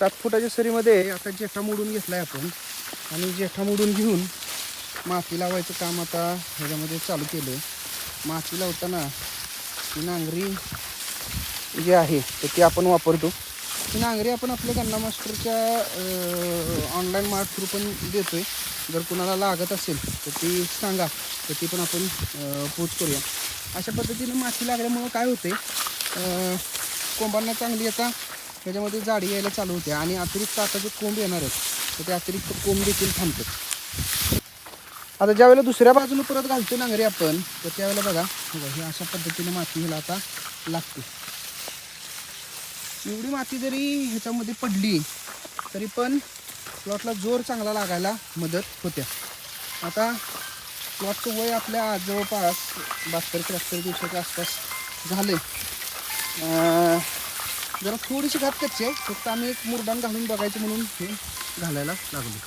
सात फुटाच्या सरीमध्ये आता जेठा मोडून घेतला आहे आपण. आणि जेठा मोडून घेऊन माती लावायचं काम आता ह्याच्यामध्ये चालू केलं माती लावताना ही नांगरी जी आहे तर ती आपण वापरतो. ही नांगरी आपण आपल्या गन्ना मास्टरच्या ऑनलाईन मार्ट थ्रू पण देतो आहे जर कुणाला लागत असेल तर ती सांगा. तर ती पण आपण पोच करूया. अशा पद्धतीनं माती लागल्यामुळं काय होते कोंबांना चांगली आता त्याच्यामध्ये जाडी यायला चालू होते आणि अतिरिक्त आता जे कोंब येणार आहेत तर ते अतिरिक्त कोंब देखील थांबतात. आता ज्यावेळेला दुसऱ्या बाजूला परत घालतो नांगरी आपण तर त्यावेळेला बघा बघा, ही अशा पद्धतीने माती ह्याला आता लागते. एवढी माती जरी ह्याच्यामध्ये पडली तरी पण प्लॉटला जोर चांगला लागायला मदत होत्या आता प्लॉटचं वय आपल्या जवळपास बहात्तर त्र्याहत्तर दिवसाच्या आसपास झाले जरा थोडीशी घात कच्ची आहे. फक्त आम्ही एक मुरडान घालून बघायचं म्हणून हे घालायला लागलो.